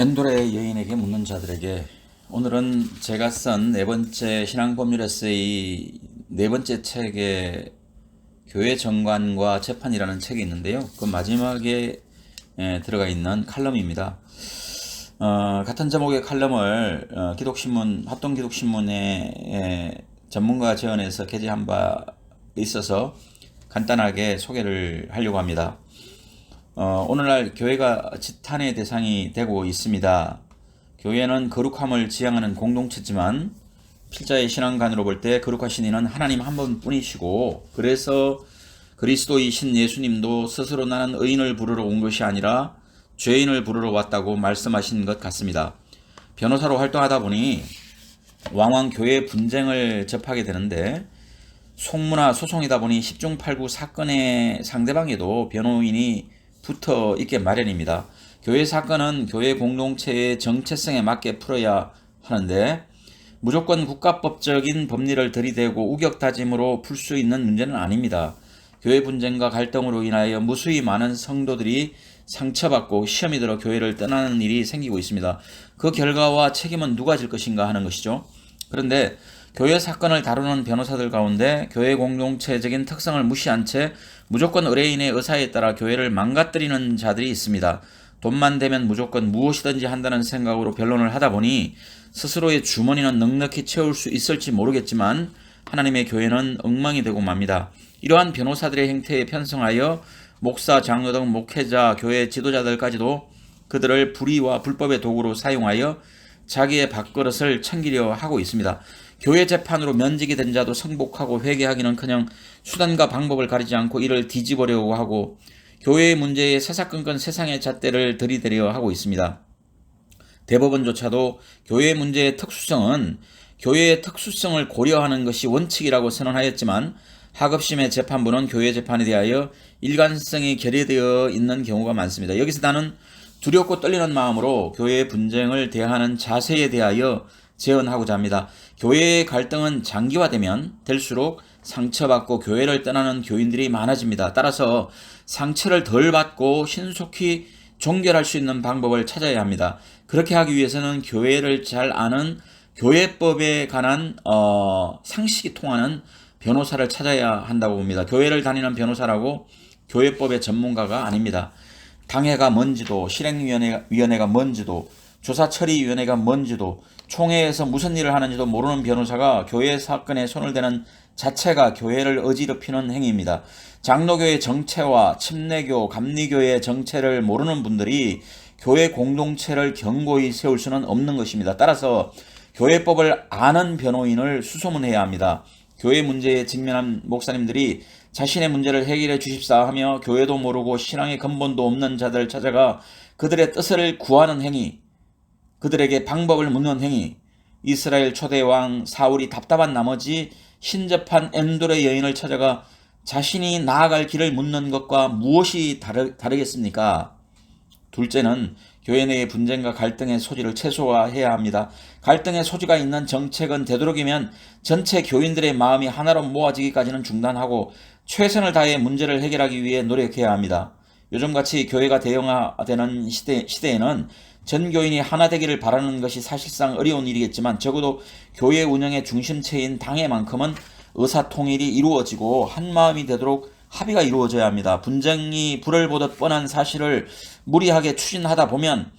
엔도레 여인에게 묻는 자들에게 오늘은 제가 쓴 네 번째 신앙법률 에세이 네 번째 책의 교회 정관과 재판이라는 책이 있는데요. 그 마지막에 에, 들어가 있는 칼럼입니다. 어, 같은 제목의 칼럼을 어, 기독신문 합동기독신문에 에, 전문가 제언에서 게재한 바 있어서 간단하게 소개를 하려고 합니다. 어, 오늘날 교회가 지탄의 대상이 되고 있습니다. 교회는 거룩함을 지향하는 공동체지만 필자의 신앙관으로 볼 때 거룩하신 이는 하나님 한 분뿐이시고 그래서 그리스도이신 예수님도 스스로 나는 의인을 부르러 온 것이 아니라 죄인을 부르러 왔다고 말씀하신 것 같습니다. 변호사로 활동하다 보니 왕왕 교회 분쟁을 접하게 되는데 송무나 소송이다 보니 10중 8구 사건의 상대방에도 변호인이 붙어 있게 마련입니다. 교회 사건은 교회 공동체의 정체성에 맞게 풀어야 하는데 무조건 국가법적인 법리를 들이대고 우격다짐으로 풀 수 있는 문제는 아닙니다. 교회 분쟁과 갈등으로 인하여 무수히 많은 성도들이 상처받고 시험이 들어 교회를 떠나는 일이 생기고 있습니다. 그 결과와 책임은 누가 질 것인가 하는 것이죠. 그런데 교회 사건을 다루는 변호사들 가운데 교회 공동체적인 특성을 무시한 채 무조건 의뢰인의 의사에 따라 교회를 망가뜨리는 자들이 있습니다. 돈만 되면 무조건 무엇이든지 한다는 생각으로 변론을 하다 보니 스스로의 주머니는 넉넉히 채울 수 있을지 모르겠지만 하나님의 교회는 엉망이 되고 맙니다. 이러한 변호사들의 행태에 편성하여 목사, 장로 등 목회자, 교회 지도자들까지도 그들을 불의와 불법의 도구로 사용하여 자기의 밥그릇을 챙기려 하고 있습니다. 교회 재판으로 면직이 된 자도 성복하고 회개하기는커녕 수단과 방법을 가리지 않고 이를 뒤집으려고 하고 교회의 문제에 사사건건 세상의 잣대를 들이대려 하고 있습니다. 대법원조차도 교회 문제의 특수성은 교회의 특수성을 고려하는 것이 원칙이라고 선언하였지만 하급심의 재판부는 교회 재판에 대하여 일관성이 결여되어 있는 경우가 많습니다. 여기서 나는 두렵고 떨리는 마음으로 교회의 분쟁을 대하는 자세에 대하여 제언하고자 합니다. 교회의 갈등은 장기화되면 될수록 상처받고 교회를 떠나는 교인들이 많아집니다. 따라서 상처를 덜 받고 신속히 종결할 수 있는 방법을 찾아야 합니다. 그렇게 하기 위해서는 교회를 잘 아는 교회법에 관한 어, 상식이 통하는 변호사를 찾아야 한다고 봅니다. 교회를 다니는 변호사라고 교회법의 전문가가 아닙니다. 당회가 뭔지도 실행위원회가 뭔지도 조사처리위원회가 뭔지도 총회에서 무슨 일을 하는지도 모르는 변호사가 교회 사건에 손을 대는 자체가 교회를 어지럽히는 행위입니다. 장로교의 정체와 침례교, 감리교의 정체를 모르는 분들이 교회 공동체를 견고히 세울 수는 없는 것입니다. 따라서 교회법을 아는 변호인을 수소문해야 합니다. 교회 문제에 직면한 목사님들이 자신의 문제를 해결해 주십사 하며 교회도 모르고 신앙의 근본도 없는 자들을 찾아가 그들의 뜻을 구하는 행위, 그들에게 방법을 묻는 행위, 이스라엘 초대 왕 사울이 답답한 나머지 신접한 엔돌의 여인을 찾아가 자신이 나아갈 길을 묻는 것과 무엇이 다르, 다르겠습니까? 둘째는 교회 내의 분쟁과 갈등의 소지를 최소화해야 합니다. 갈등의 소지가 있는 정책은 되도록이면 전체 교인들의 마음이 하나로 모아지기까지는 중단하고 최선을 다해 문제를 해결하기 위해 노력해야 합니다. 요즘같이 교회가 대형화되는 시대, 시대에는 전 교인이 하나 되기를 바라는 것이 사실상 어려운 일이겠지만 적어도 교회 운영의 중심체인 당회만큼은 의사통일이 이루어지고 한 마음이 되도록 합의가 이루어져야 합니다. 분쟁이 불을 보듯 뻔한 사실을 무리하게 추진하다 보면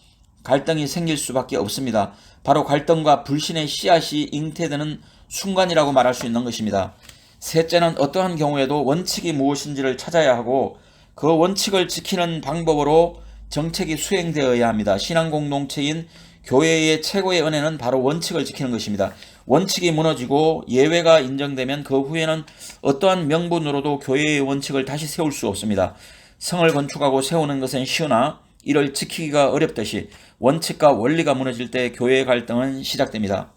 갈등이 생길 수밖에 없습니다. 바로 갈등과 불신의 씨앗이 잉태되는 순간이라고 말할 수 있는 것입니다. 셋째는 어떠한 경우에도 원칙이 무엇인지를 찾아야 하고 그 원칙을 지키는 방법으로 정책이 수행되어야 합니다. 신앙 공동체인 교회의 최고의 은혜는 바로 원칙을 지키는 것입니다. 원칙이 무너지고 예외가 인정되면 그 후에는 어떠한 명분으로도 교회의 원칙을 다시 세울 수 없습니다. 성을 건축하고 세우는 것은 쉬우나 이를 지키기가 어렵듯이 원칙과 원리가 무너질 때 교회의 갈등은 시작됩니다.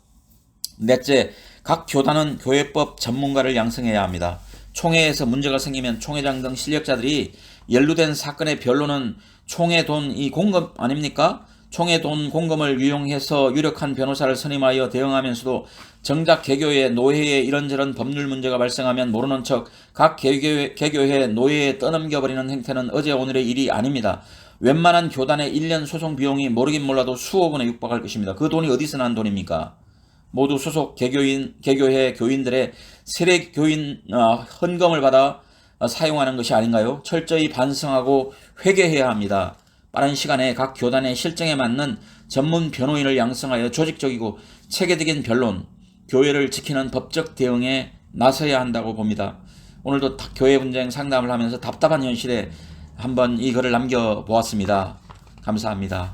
넷째, 각 교단은 교회법 전문가를 양성해야 합니다. 총회에서 문제가 생기면 총회장 등 실력자들이 연루된 사건의 변론은 총회 돈 이 공급 아닙니까? 총회 돈 공금을 유용해서 유력한 변호사를 선임하여 대응하면서도 정작 개교회 노회에 이런저런 법률 문제가 발생하면 모르는 척 각 개교회, 개교회 노예에 떠넘겨버리는 행태는 어제 오늘의 일이 아닙니다. 웬만한 교단의 1년 소송 비용이 모르긴 몰라도 수억 원에 육박할 것입니다. 그 돈이 어디서 난 돈입니까? 모두 소속 개교인, 개교회 교인들의 세례 교인 어, 헌금을 받아 어, 사용하는 것이 아닌가요? 철저히 반성하고 회개해야 합니다. 빠른 시간에 각 교단의 실정에 맞는 전문 변호인을 양성하여 조직적이고 체계적인 변론, 교회를 지키는 법적 대응에 나서야 한다고 봅니다. 오늘도 다- 교회 분쟁 상담을 하면서 답답한 현실에 한번 이 글을 남겨보았습니다. 감사합니다.